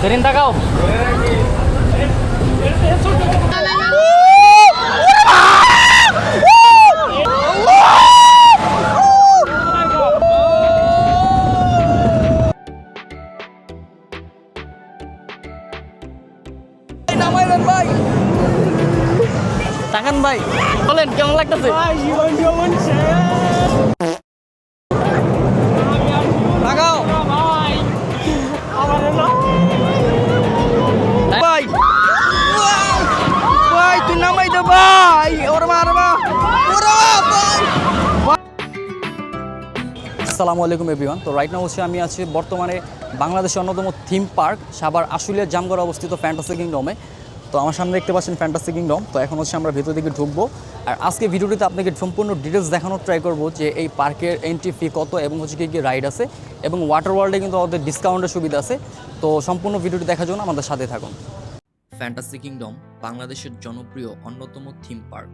সেদিন তাকাও ভাই তাকান ভাই বলেন কেমন লাগতেছে? লাগাও আসসালামু আলাইকুম এভরিওয়ান তো রাইট নাও হচ্ছে আমি আছি বর্তমানে বাংলাদেশের অন্যতম থিম পার্ক সাবার আশুলিয়ার জামগড় অবস্থিত ফ্যান্টাসি কিংডমে তো আমার সামনে দেখতে পাচ্ছেন ফ্যান্টাসি কিংডম তো এখন হচ্ছে আমরা ভেতর দিকে ঢুকবো। আর আজকে ভিডিওটিতে আপনাকে সম্পূর্ণ ডিটেলস দেখানোর ট্রাই করব যে এই পার্কের এন্ট্রি ফি কত এবং হচ্ছে কী কী রাইড আছে। এবং ওয়াটার ওয়ার্ল্ডে কিন্তু আমাদের ডিসকাউন্টের সুবিধা আছে। তো সম্পূর্ণ ভিডিওটি দেখার জন্য আমাদের সাথে থাকুন। ফ্যান্টাসি কিংডম বাংলাদেশের জনপ্রিয় অন্যতম থিম পার্ক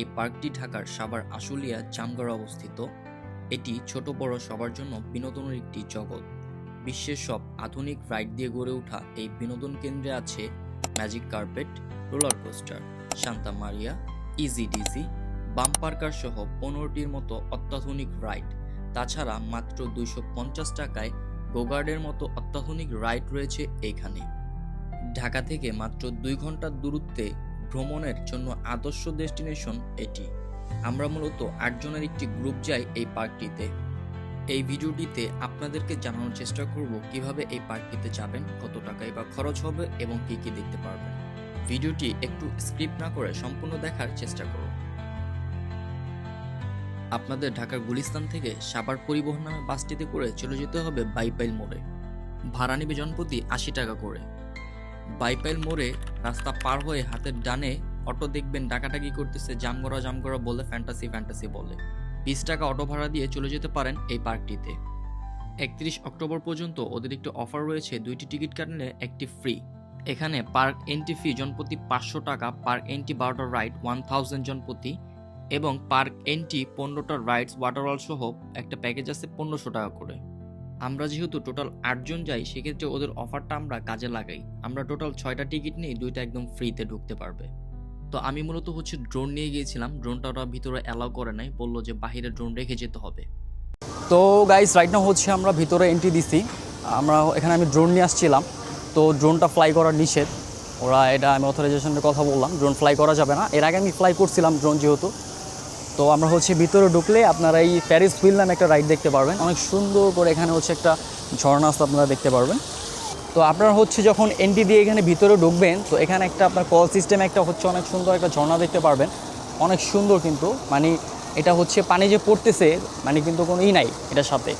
এই পার্কটি ঢাকার সাভার আশুলিয়া জামগড়ে অবস্থিত। এটি ছোট বড় সবার জন্য বিনোদনের একটি জগৎ। বিশ্বের সব আধুনিক রাইড দিয়ে গড়ে ওঠা এই বিনোদন কেন্দ্রে আছে magic carpet, roller coaster, Santa Maria, easy dizzy bumper car সহ পনেরোটির মতো অত্যাধুনিক রাইড। তাছাড়া মাত্র দুইশো পঞ্চাশ টাকায় গোগার্ডের মতো অত্যাধুনিক রাইড রয়েছে এইখানে ঢাকা থেকে মাত্র দুই ঘণ্টার দূরত্বে ভ্রমণের জন্য আদর্শ ডেস্টিনেশন এটি। আমরা মূলত আটজনের একটি গ্রুপ যাই এই পার্কটিতে। এই ভিডিওটিতে আপনাদেরকে জানানোর চেষ্টা করব কীভাবে এই পার্কটিতে যাবেন, কত টাকায় বা খরচ হবে এবং কি কি দেখতে পারবেন। ভিডিওটি একটু স্ক্রিপ্ট না করে সম্পূর্ণ দেখার চেষ্টা করুন। আপনাদের ঢাকার গুলিস্তান থেকে সাবার পরিবহন নামে বাসটিতে করে চলে যেতে হবে বাইপাইল মোড়ে। ভাড়া নেবে জনপ্রতি আশি টাকা করে। বাইপাইল মোড়ে রাস্তা পার হয়ে হাতের ডানে অটো দেখবেন ডাকাটাকি করতেছে, জামগড়া জামগড়া বলে ফ্যান্টাসি ফ্যান্টাসি বলে। বিশ টাকা অটো ভাড়া দিয়ে চলে যেতে পারেন এই পার্কটিতে। একত্রিশ অক্টোবর পর্যন্ত একটি অফার রয়েছে, দুইটি টিকিট কাটলে একটি ফ্রি এখানে পার্ক এন্ট্রি ফি জনপ্রতি পাঁচশো টাকা পার্ক এন্ট্রি বারোটা রাইড ওয়ান থাউজেন্ড জনপ্রতি এবং পার্ক এন্ট্রি পনেরোটা রাইডস ওয়াটারওয়াল সহ একটা প্যাকেজ আছে পনেরোশো টাকা করে। আমরা যেহেতু টোটাল আটজন যাই, সেক্ষেত্রে ওদের অফারটা আমরা কাজে লাগাই। আমরা টোটাল ছয়টা টিকিট নিই দুইটা একদম ফ্রিতে ঢুকতে পারবে। তো আমি মূলত হচ্ছে ড্রোন নিয়ে গিয়েছিলাম। ড্রোনটা ওরা ভিতরে অ্যালাউ করে নাই। বলল যে বাহিরে ড্রোন রেখে যেতে হবে। তো গাইস রাইট নাও হচ্ছে আমরা ভিতরে এন্ট্রি দিছি। আমরা এখানে আমি ড্রোন নিয়ে আসছিলাম। তো ড্রোনটা ফ্লাই করার নিষেধ। ওরা এটা আমি অথরাইজেশনের কথা বললাম। ড্রোন ফ্লাই করা যাবে না। এর আগে আমি ফ্লাই করছিলাম ড্রোন যেহেতু। তো আমরা হচ্ছে ভিতরে ঢুকলে আপনারা এই প্যারিস হুইল নামে একটা রাইড দেখতে পারবেন। অনেক সুন্দর করে এখানে হচ্ছে একটা ঝর্ণা আপনারা দেখতে পারবেন। তো আপনার হচ্ছে যখন এন্ট্রি দিয়ে এখানে ভিতরে ঢুকবেন, তো এখানে একটা আপনার কল সিস্টেম একটা হচ্ছে অনেক সুন্দর একটা ঝর্ণা দেখতে পারবেন। অনেক সুন্দর কিন্তু মানে এটা হচ্ছে পানি যে পড়তেছে মানে কিন্তু কোনো ই নাই এটার সাথে।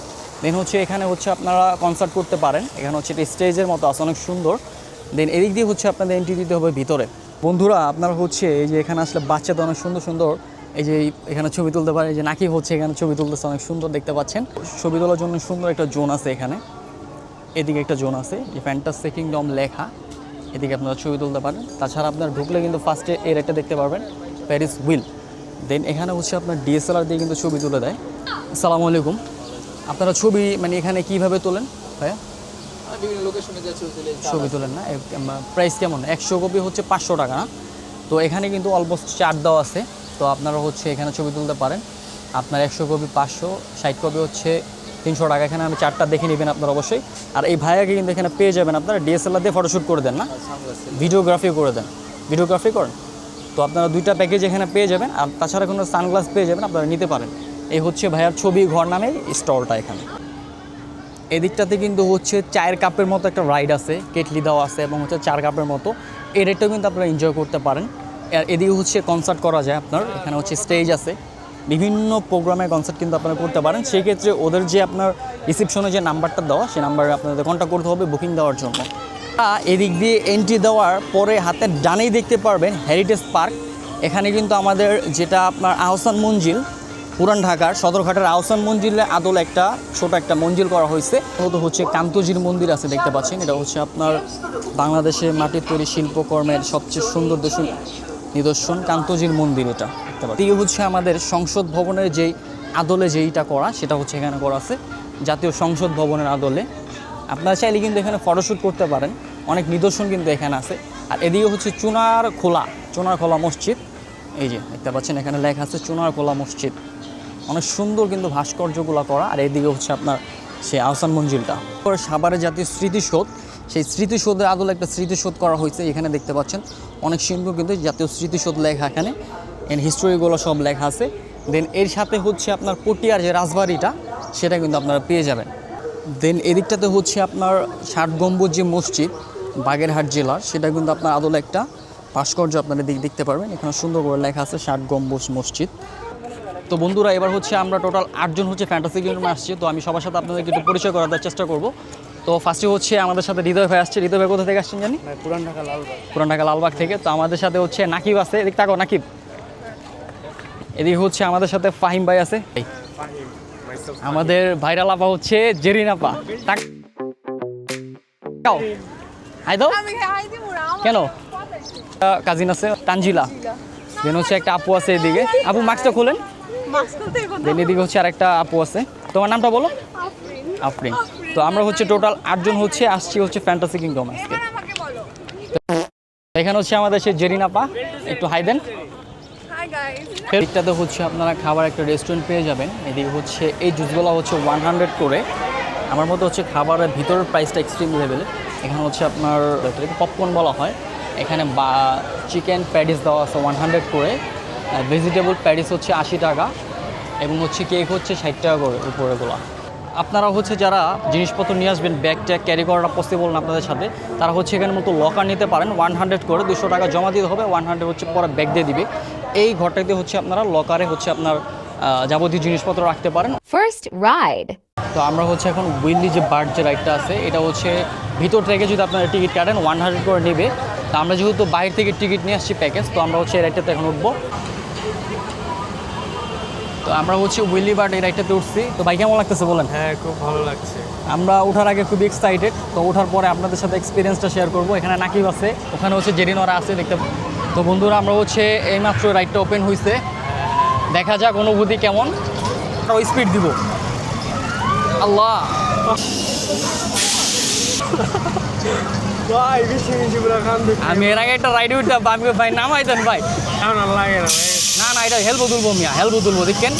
দেন হচ্ছে এখানে হচ্ছে আপনারা কনসার্ট করতে পারেন, এখানে হচ্ছে এটা স্টেজের মতো আছে, অনেক সুন্দর। দেন এদিক দিয়ে হচ্ছে আপনাদের এন্ট্রি দিতে হবে ভিতরে। বন্ধুরা, আপনারা হচ্ছে এই যে এখানে আসলে বাচ্চাদের অনেক সুন্দর সুন্দর, এই যে এখানে ছবি তুলতে পারে যে নাকি হচ্ছে এখানে ছবি তুলতেছে, অনেক সুন্দর দেখতে পাচ্ছেন। ছবি তোলার জন্য সুন্দর একটা জোন আছে এখানে। এদিকে একটা জোন আছে যে ফ্যান্টাসি কিংডম লেখা, এদিকে আপনারা ছবি তুলতে পারেন। তাছাড়া আপনার ঢুকলে কিন্তু ফার্স্টে এর একটা দেখতে পারবেন প্যারিস হুইল দেন এখানে হচ্ছে আপনার ডিএসএলআর দিয়ে কিন্তু ছবি তুলে দেয়। আসসালামু আলাইকুম। আপনারা ছবি মানে এখানে কীভাবে তোলেন, ভাইয়া? ছবি তোলেন না প্রাইস কেমন? একশো কপি হচ্ছে পাঁচশো টাকা না? তো এখানে কিন্তু অলমোস্ট চার দেওয়া আছে, তো আপনারা হচ্ছে এখানে ছবি তুলতে পারেন। আপনার একশো কপি পাঁচশো, ষাট কপি হচ্ছে তিনশো টাকা। এখানে আমি চারটা দেখে নেবেন আপনারা অবশ্যই। আর এই ভাইয়াকে কিন্তু এখানে পেয়ে যাবেন আপনারা ডিএসএলআর দিয়ে ফটোশ্যুট করে দেন না। ভিডিওগ্রাফি করে দেন। ভিডিওগ্রাফি করেন। তো আপনারা দুইটা প্যাকেজ এখানে পেয়ে যাবেন। আর তাছাড়া কোনো সানগ্লাস পেয়ে যাবেন, আপনারা নিতে পারেন। এই হচ্ছে ভাইয়ার ছবি ঘর নামে স্টলটা এখানে। এদিকটাতে কিন্তু হচ্ছে চায়ের কাপের মতো একটা রাইড আছে, কেটলি দেওয়া আছে এবং হচ্ছে চার কাপের মতো। এই রেটটাও কিন্তু আপনারা এনজয় করতে পারেন। আর এদিকে হচ্ছে কনসার্ট করা যায় আপনার। এখানে হচ্ছে স্টেজ আছে। বিভিন্ন প্রোগ্রামের কনসার্ট কিন্তু আপনারা করতে পারেন। সেই ক্ষেত্রে ওদের যে আপনার রিসিপশনে যে নাম্বারটা দেওয়া, সেই নাম্বারে আপনাদের কন্ট্যাক্ট করতে হবে বুকিং দেওয়ার জন্য। এদিক দিয়ে এন্ট্রি দেওয়ার পরে হাতের ডানেই দেখতে পারবেন হেরিটেজ পার্ক এখানে কিন্তু আমাদের যেটা আপনার আহসান মঞ্জিল, পুরান ঢাকার সদরঘাটের আহসান মঞ্জিলে আদল একটা, ছোট একটা মঞ্জিল করা হয়েছে। তো হচ্ছে কান্তজির মন্দির আছে দেখতে পাচ্ছেন। এটা হচ্ছে আপনার বাংলাদেশে মাটির তৈরি শিল্পকর্মের সবচেয়ে সুন্দর দেশ নিদর্শন কান্তজির মন্দির এটা। দেখতে পাচ্ছি। এদিকে হচ্ছে আমাদের সংসদ ভবনের যেই আদলে যেইটা করা, সেটা হচ্ছে এখানে করা আছে, জাতীয় সংসদ ভবনের আদলে। আপনারা চাইলে কিন্তু এখানে ফটোশ্যুট করতে পারেন, অনেক নিদর্শন কিন্তু এখানে আছে। আর এদিকে হচ্ছে চুনার খোলা চুনার খোলা মসজিদ। এই যে, দেখতে পাচ্ছেন এখানে লেখা আছে চুনার খোলা মসজিদ। অনেক সুন্দর কিন্তু ভাস্কর্যগুলো করা, আর এদিকে হচ্ছে আপনার সেই আহসান মঞ্জিলটা। সাভারের জাতীয় স্মৃতিসৌধ, সেই স্মৃতিসৌধের আদলে একটা স্মৃতিসৌধ করা হয়েছে, এখানে দেখতে পাচ্ছেন। অনেক সুন্দর কিন্তু জাতীয় স্মৃতিসৌধ লেখা এখানে। এর হিস্টোরিগুলো সব লেখা আছে। দেন এর সাথে হচ্ছে আপনার পটিয়ার যে রাজবাড়িটা সেটা কিন্তু আপনারা পেয়ে যাবেন। দেন এদিকটাতে হচ্ছে আপনার ষাট গম্বুজ যে মসজিদ বাগেরহাট জেলার সেটা কিন্তু আপনার আদলে একটা ভাস্কর্য আপনারা দিক দেখতে পারবেন। এখানে সুন্দর করে লেখা আছে ষাট গম্বুজ মসজিদ। তো বন্ধুরা এবার হচ্ছে আমরা টোটাল আটজন হচ্ছে ফ্যান্টাসি গেমে আসছি। তো আমি সবার সাথে আপনাদেরকে একটু পরিচয় করার চেষ্টা করব। তো ফার্স্টে হচ্ছে আমাদের সাথে হৃদয় ভাই আসছে। হৃদয় ভাই কোথা থেকে আসছেন জানি? পুরান ঢাকা লালবাগ। পুরান ঢাকা লালবাগ থেকে। তো আমাদের সাথে হচ্ছে নাকিব আছে। এদিক তাকো নাকিব। এদিকে হচ্ছে আমাদের সাথে ফাহিম ভাই আছে। আমাদের ভাইরাল আপা হচ্ছে জেরিন আপা। হাই দাও। কেন? কাজিন আছে। তানজিলা। দেন হচ্ছে একটা আপু আছে এদিকে। আপু মাস্কটা খোলেন? দেন এদিকে হচ্ছে আরেকটা আপু আছে। তোমার নামটা বলো? আফরিন। তো আমরা হচ্ছে টোটাল আটজন হচ্ছে আসছি হচ্ছে ফ্যান্টাসি কিংডম আজকে। এখানে হচ্ছে আমাদের সে জেরিন আপা। একটু হাই দেন। এদিকটাতে হচ্ছে আপনারা খাবার একটা রেস্টুরেন্ট পেয়ে যাবেন। এদিকে হচ্ছে এই জুসগুলো হচ্ছে ওয়ান হান্ড্রেড করে। আমার মতো হচ্ছে খাবারের ভিতরের প্রাইসটা এক্সট্রিম লেভেলে এখানে হচ্ছে আপনার পপকর্ন বলা হয়। এখানে বা চিকেন প্যাডিস দেওয়া আছে ওয়ান হান্ড্রেড করে। ভেজিটেবল প্যাডিস হচ্ছে আশি টাকা। এবং হচ্ছে কেক হচ্ছে ষাট টাকা করে উপরেগুলো আপনারা হচ্ছে যারা জিনিসপত্র নিয়ে আসবেন ব্যাগ ট্যাগ ক্যারি করাটা পসিবল না আপনাদের সাথে তারা হচ্ছে এখানে মতো লকার নিতে পারেন ওয়ান হান্ড্রেড করে দুশো টাকা জমা দিতে হবে ওয়ান হান্ড্রেড হচ্ছে পরে ব্যাগ দিয়ে দিবে। এই ঘরটাতে হচ্ছে আপনারা লকারে হচ্ছে আপনার যাবতীয় জিনিসপত্র রাখতে পারেন। ফার্স্ট রাইড তো আমরা হচ্ছে এখন উইনলি যে বার্ড যে রাইডটা আছে এটা হচ্ছে ভিতর থেকে যদি আপনারা টিকিট কাটেন ওয়ান হান্ড্রেড করে নেবে। তো আমরা যেহেতু বাইরে থেকে টিকিট নিয়ে আসছি প্যাকেজ তো আমরা হচ্ছে এই রাইডটাতে এখন উঠবো। তো আমরা হচ্ছে উইলি বার্ড এই রাইডটাতে উঠছি। তো ভাই কেমন লাগতেছে বলেন? হ্যাঁ খুব ভালো লাগছে। আমরা ওঠার আগে খুবই এক্সাইটেড তো ওঠার পরে আপনাদের সাথে এক্সপিরিয়েন্সটা শেয়ার করব। এখানে নাকিব আছে ওখানে হচ্ছে জেরিনরা আছে দেখতে তো বন্ধুরা আমরা হচ্ছে এইমাত্র রাইডটা ওপেন হয়েছে দেখা যাক অনুভূতি কেমন। ওই স্পিড দিব। আল্লাহ! আমি এর আগে একটা রাইড উঠতাম আমি ভাই নামাই দেন ভাই লাগে না ভাই। না, এটা হেলবো তুলবো মিয়া, হেলবো তুলবো দেখেন।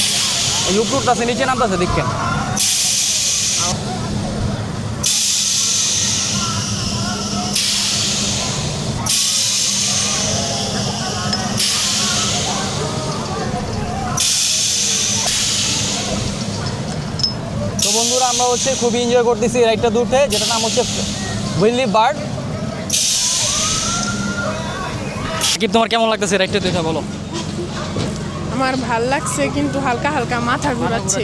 এই উপরটা আছে, নিচে নামতেছে, দেখেন। তো বন্ধুরা, আমরা হচ্ছে খুবই এনজয় করতেছি রাইডটা দূরতে, যেটার নাম হচ্ছে উইলি বার্ড কি তোমার কেমন লাগতেছে রাইডটা দুইটা বলো। আমার ভালো লাগছে কিন্তু হালকা হালকা মাথা ঘোরাচ্ছে?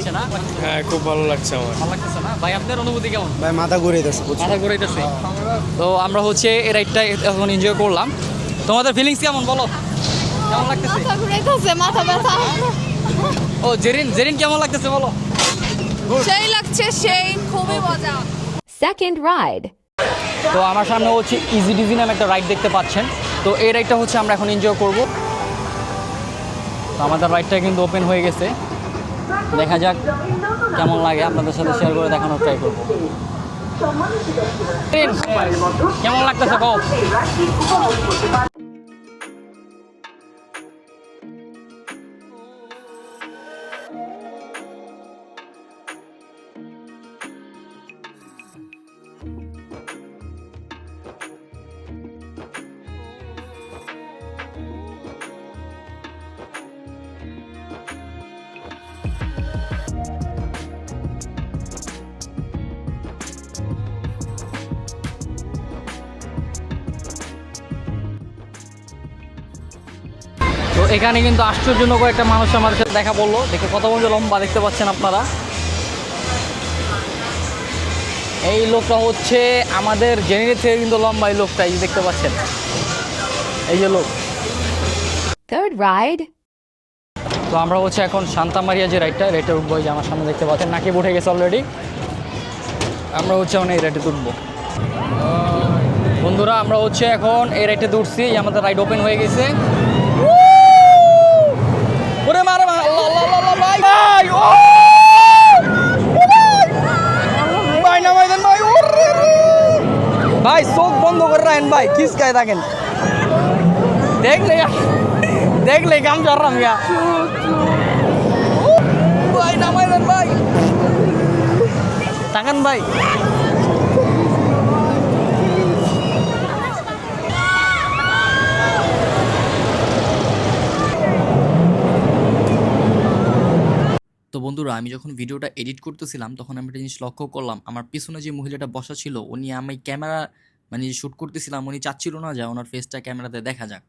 হ্যাঁ খুব ভালো লাগছে আমার। ভালো লাগতেছে না? ভাই আপনার অনুভূতি কেমন? ভাই মাথা ঘুরে যাচ্ছে মাথা ঘুরাইতেছে। তো আমরা হচ্ছে এই রাইডটা এখন এনজয় করলাম। তোমাদের ফিলিংস কেমন বলো? কেমন লাগতেছে? মাথা ঘুরাইতেছে মাথা ব্যথা। ও জেরিন জেরিন কেমন লাগতেছে বলো? সেই লাগছে সেই খুবই মজা। Second রাইড তো আমার সামনে হচ্ছে ইজি ডিজি নামে একটা রাইড দেখতে পাচ্ছেন। তো এই রাইডটা হচ্ছে আমরা এখন এনজয় করব। তো আমাদের রাইডটা কিন্তু ওপেন হয়ে গেছে। দেখা যাক কেমন লাগে, আপনাদের সাথে শেয়ার করে দেখানোর ট্রাই করব। কেমন লাগতেছে কও এখানে কিন্তু আশ্চর্যজনক একটা মানুষ আমাদের সাথে দেখা পড়ল দেখে কত বন্ধু লম্বা দেখতে পাচ্ছেন আপনারা। এই লোকটা হচ্ছে আমাদের জেনারেল থেকে কিন্তু লম্বা এই লোকটা এই দেখতে পাচ্ছেন। এই যে লোক. তো আমরা হচ্ছে এখন শান্তামারিয়া যে রাইডটা রাইডটা উঠবো যে আমার সামনে দেখতে পাচ্ছেন নাকি উঠে গেছে অলরেডি আমরা হচ্ছে এখন এই রাইডে উঠবো। বন্ধুরা আমরা হচ্ছে এখন এই রাইডে উঠছি আমাদের রাইড ওপেন হয়ে গেছে। ওরে মারে ভাই। ভাই ও! ভাই নামাই দেন ভাই। ভাই চোখ বন্ধ করে থাকেন ভাই খিসকায় থাকেন? দেখলে দেখলে কাম চড়াম গা। ভাই নামাই দেন ভাই। তাকান ভাই। তো বন্ধুরা আমি যখন ভিডিওটা এডিট করতেছিলাম তখন আমি একটা জিনিস লক্ষ্য করলাম আমার পিছনে যে মহিলাটা বসা ছিল উনি আমি ক্যামেরা মানে শ্যুট করতেছিলাম উনি চাচ্ছিল না যে ওনার ফেসটা ক্যামেরাতে দেখা যাক।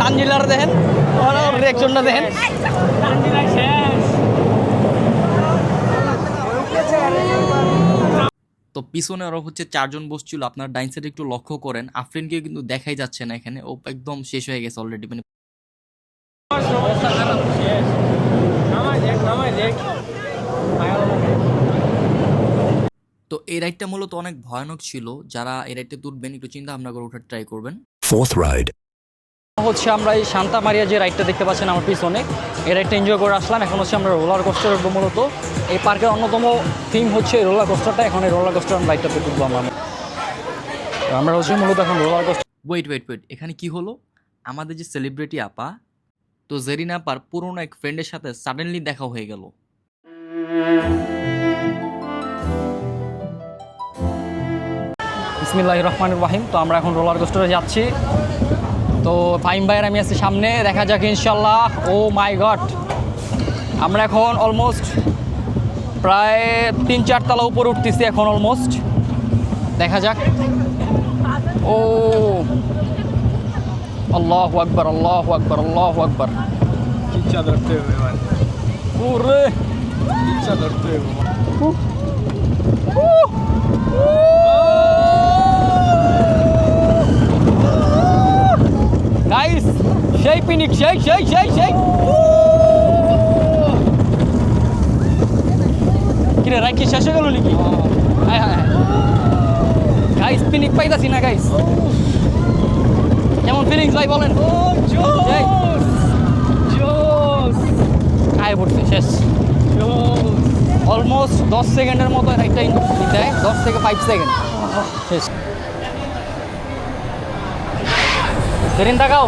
তানজিলার দেখেন রিয়াকশনটা দেখেন। তো পিছনে আরও হচ্ছে চারজন বসছিল আপনার ডাইন সাইডে একটু লক্ষ্য করেন আফরিনকে কিন্তু দেখাই যাচ্ছে না এখানে ও একদম শেষ হয়ে গেছে অলরেডি মানে তো এই রাইডটা মূলত অনেক ভয়ানক ছিল যারা এই রাইডটা তুলবেন একটু চিন্তা ভাবনা করে ওঠার ট্রাই করবেন ফোর্থ ride. হচ্ছে আমরা এই শান্তা মারিয়া যে রাইডটা দেখতে পাচ্ছেন আমার পিছনে এই রাইডটা এনজয় করে আসলাম এখন হচ্ছে আমরা রোলার কোস্টার উঠবো মূলত এই পার্কের অন্যতম থিম হচ্ছে রোলার কোস্টারটা এখন এই রোলার কোস্টার রাইডটাতে উঠবো আমরা। আমরা হচ্ছে মূলত এখন roller coaster wait wait wait এখানে কি হলো? আমাদের যে সেলিব্রিটি আপা তো জেরিনা আপার পুরনো এক ফ্রেন্ডের সাথে সাডেনলি দেখা হয়ে গেল। ইসমিল্লাহ রহমান রাহিম। তো আমরা এখন রোলার কোস্টারে যাচ্ছি। তো ফাইম ভাইয়ের আমি আছি সামনে। দেখা যাক ইনশাল্লাহ। ও মাই গড আমরা এখন অলমোস্ট প্রায় তিন চার তলা উপরে উঠতেছি এখন অলমোস্ট দেখা যাক। ও। আল্লাহ আকবর আল্লাহ আকবর আল্লাহ আকবর। ইচ্ছা ধরতে হবে এবার ওরে। ইচ্ছা ধরতে হবে গাইস সেই পিনিক সেই সেই সেই সেই। কিরে রাইড কি শেষ হয়ে গেল নাকি? হায় হায় গাইস পিনিক পাইতাছি না গাইস কেমন ফিলিংস ভাই বলেন? আয় পড়ছে শেষ। অলমোস্ট দশ সেকেন্ডের মতো একটা দেয়। দশ থেকে ফাইভ সেকেন্ড শেষ। সেদিন তাকাও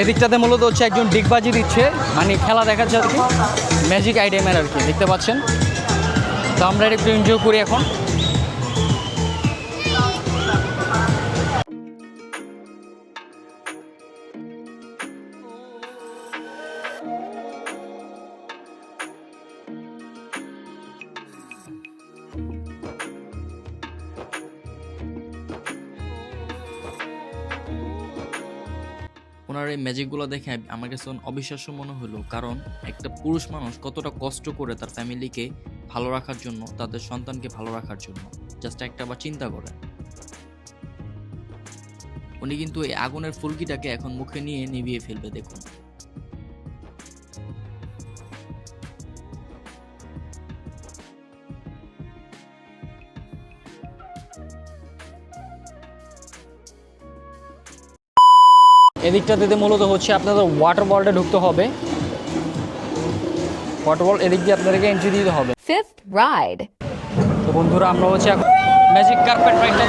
এদিকটাতে মূলত হচ্ছে একজন ডিগবাজি দিচ্ছে। মানে খেলা দেখাচ্ছে আর কি। ম্যাজিক আইটেমের আর কি, দেখতে পাচ্ছেন। তো আমরা একটু এনজয় করি এখন। এই ম্যাজিকগুলো দেখে আমার কাছে অবিশ্বাস্য মনে হলো। কারণ একটা পুরুষ মানুষ কতটা কষ্ট করে তার ফ্যামিলিকে ভালো রাখার জন্য, তাদের সন্তানকে ভালো রাখার জন্য জাস্ট একটা বা চিন্তা করে। উনি কিন্তু এই আগুনের ফুলকিটাকে এখন মুখে নিয়ে নিভিয়ে ফেলবে, দেখুন। এদিকটাতে মূলত হচ্ছে আপনাদের ওয়াটার বলটা ঢুকতে হবে। ওয়াটার বল এদিক দিয়ে আপনাদেরকে এন্ট্রি দিতে হবে। Fifth ride. তো বন্ধুরা আমরা হচ্ছে এখন ম্যাজিক কার্পেট রাইডটা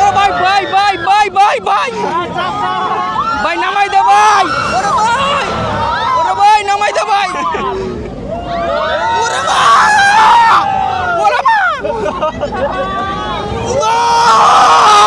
ও ভাই ভাই ভাই ভাই ভাই ভাই! ভাই নামাই দে ভাই! ওরে ভাই! ওরে ভাই নামাই দে ভাই! ওরে ভাই! ওরে ভাই!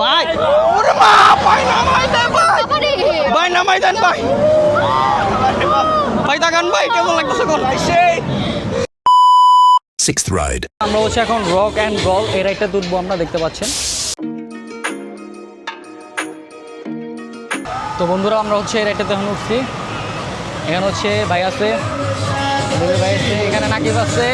ভাই ওরে মা ভাই নামাই দে ভাই ভাই নামাই দেন ভাই ভাই তাকান ভাই কেমন লাগতেছে কোন Sixth ride. আমরা হচ্ছে এখন রক অ্যান্ড রল এই রাইডটা তুলবো আমরা দেখতে পাচ্ছেন। তো বন্ধুরা, আমরা হচ্ছে এই রাইডটাতে এখন উঠছি। এখানে হচ্ছে ভাই আছে ভাই আছে, এখানে নাকিব আছে।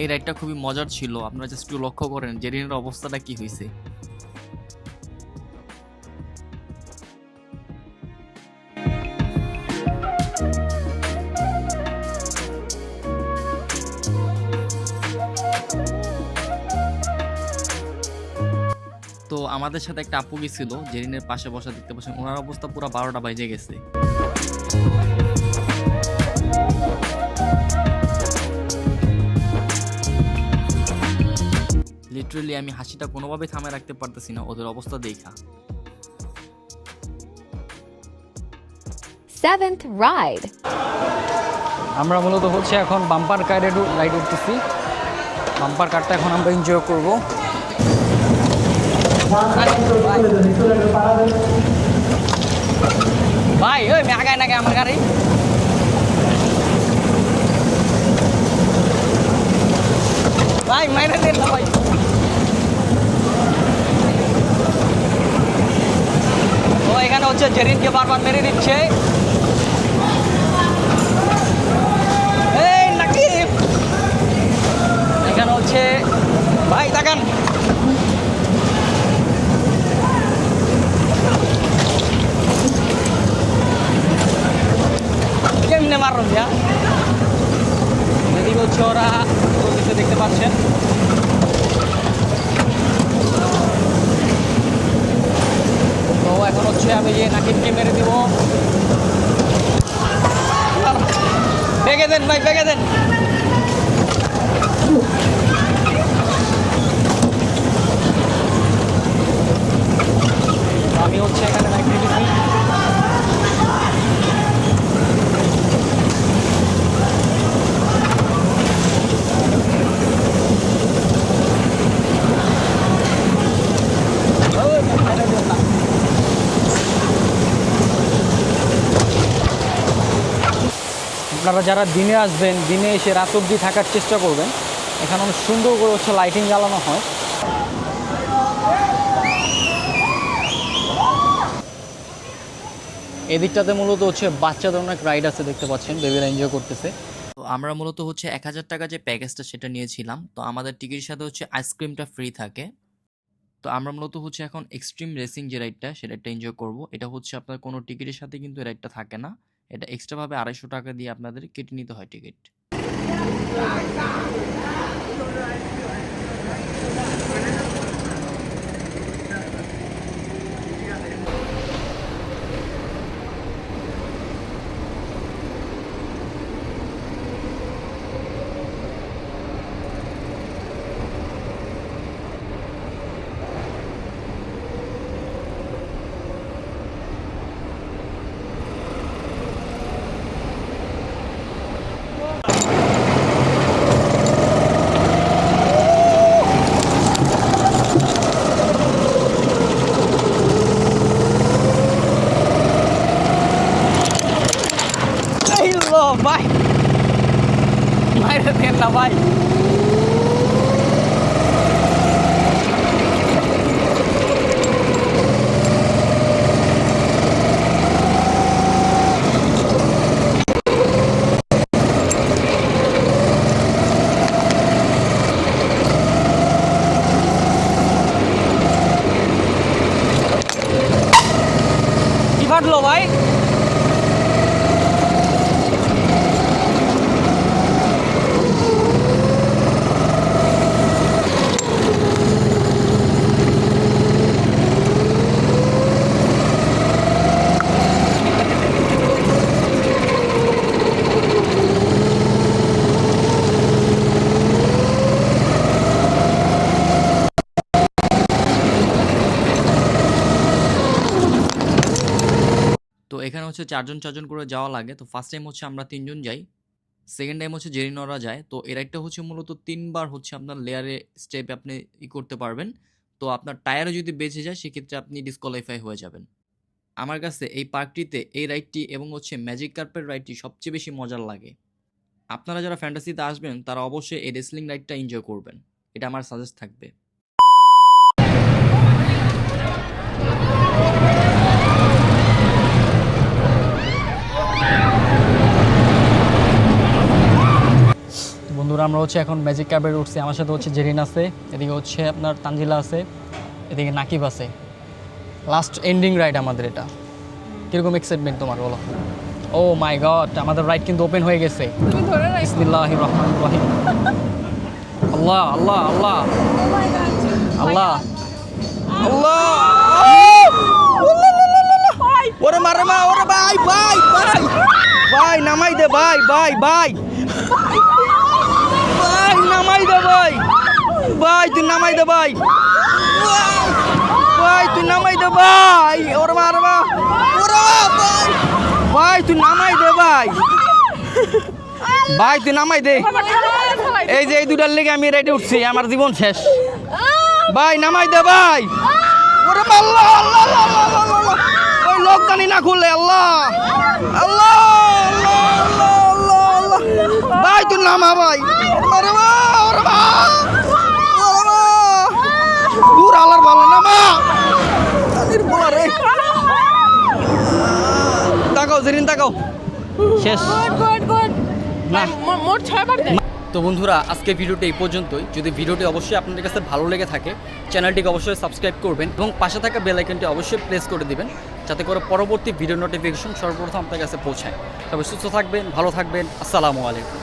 এই রাইডটা খুবই মজার ছিল। আপনারা জাস্ট একটু লক্ষ্য করেন জেরিনের অবস্থাটা কি হয়েছে। তো আমাদের সাথে একটা আপু গেছিল জেরিনের পাশে বসা দেখতে পাচ্ছেন, ওনার অবস্থা পুরো বারোটা বাজে গেছে। লিটারেলি আমি হাসিটা কোনোভাবে থামে রাখতে পারতেছি না ওদের অবস্থা দেখা। Seventh রাইড আমরা মূলত হচ্ছে এখন বাম্পার কারে রাইড উঠতেছি বাম্পার কারটা এখন আমরা এনজয় করব। ভাই ওই আগায় নাগে আমার গাড়ি? ভাই মাইরে হচ্ছে জেরিনকে বারবার মেরে দিচ্ছে এই এখানে হচ্ছে ভাই তাকান কেমনে মারুন যা এদিকে হচ্ছে ওরা দেখতে পাচ্ছেন। এখন হচ্ছে আমি যে নাকিবকে মেরে দিব। ভেঙে দেন ভাই ভেঙে দেন আমি হচ্ছে এখানে বাইক রেখেছি ওই, বাইরে দিও না। আপনারা যারা দিনে আসবেন, দিনে এসে রাত অবধি থাকার চেষ্টা করবেন। এখানে অনেক সুন্দর করে হচ্ছে লাইটিং জ্বালানো হয়। এদিকটাতে মূলত হচ্ছে বাচ্চাদের অনেক রাইড আছে দেখতে পাচ্ছেন বেবিরা এনজয় করতেছে। তো আমরা মূলত হচ্ছে এক হাজার টাকা যে প্যাকেজটা সেটা নিয়েছিলাম, তো আমাদের টিকিটের সাথে হচ্ছে আইসক্রিমটা ফ্রি থাকে। তো আমরা মূলত হচ্ছে এখন এক্সট্রিম রেসিং যে রাইডটা সেটা একটা এনজয় করব। এটা হচ্ছে আপনার কোনো টিকিটের সাথে কিন্তু রাইডটা থাকে না। এটা এক্সট্রাভাবে আড়াইশো টাকা দিয়ে আপনাদের কেটে নিতে হয় টিকিট এই লো ভাই মাইরে দেন না ভাই কি ফাটলো ভাই হচ্ছে চারজন চারজন করে যাওয়া লাগে। তো ফার্স্ট টাইম হচ্ছে আমরা তিনজন যাই। সেকেন্ড টাইম হচ্ছে জেরিনরা যায়। তো এর একটা হচ্ছে মূলত তিনবার হচ্ছে আপনার লেয়ারে স্টেপে আপনি ই করতে পারবেন। তো আপনার টায়ারও যদি বেঁচে যায়, সেক্ষেত্রে আপনি ডিসকোয়ালিফাই হয়ে যাবেন। আমার কাছে এই পার্কটিতে এই রাইডটি এবং হচ্ছে ম্যাজিক কার্পেট রাইডটি সবচেয়ে বেশি মজার লাগে। আপনারা যারা ফ্যান্টাসিতে আসবেন, তারা অবশ্যই এই রেসলিং রাইডটা এনজয় করবেন। এটা আমার সাজেস্ট থাকবে। বন্ধুরা আমরা হচ্ছে এখন ম্যাজিক ক্যাবে উঠছি। আমার সাথে হচ্ছে জেরিন আছে এদিকে হচ্ছে আপনার তানজিলা আছে এদিকে নাকিব আছে। লাস্ট এন্ডিং রাইড আমাদের এটা। কীরকম এক্সাইটমেন্ট তোমার বলো? ও মাই গড আমাদের রাইড কিন্তু ওপেন হয়ে গেছে। বিসমিল্লাহ রহমান রহিম। আল্লাহ আল্লাহ আল্লাহ। আল্লাহ। আল্লাহ। ওরে মারে মা ওরে ভাই ভাই ভাই। ভাই নামাই দে ভাই। ভাই ভাই। ভাই নামাই দে ভাই। ভাই তুই নামাই দে ভাই। ভাই তুই নামাই দে ভাই। ওরে মা ওরে মা, ভাই ভাই তুই নামাই দে ভাই। ভাই তুই নামাই দে। এই যে এই দুটার লেগে আমি রেডি উঠছি আমার জীবন শেষ। ভাই নামাই দে ভাই। ওরে আল্লাহ আল্লাহ আল্লাহ। ওই লোক জানি না খুললে আল্লাহ আল্লাহ আল্লাহ আল্লাহ আল্লাহ। ভাই তুই নামা ভাই। ওরে মা। ওরে মা দূর আল্লাহর ভালো নামা আলির বলা রে। তাকাও জেরিন তাকাও। শেষ। গুড গুড মোট ছয়বার দেয়। তো বন্ধুরা আজকে ভিডিওটি এই পর্যন্তই। যদি ভিডিওটি অবশ্যই আপনাদের কাছে ভালো লেগে থাকে চ্যানেলটিকে অবশ্যই সাবস্ক্রাইব করবেন এবং পাশে থাকা বেল আইকনটি অবশ্যই প্রেস করে দিবেন যাতে করে পরবর্তী ভিডিও নোটিফিকেশন সর্বপ্রথম আপনার কাছে পৌঁছায়। তবে সুস্থ থাকবেন ভালো থাকবেন। আসসালামু আলাইকুম।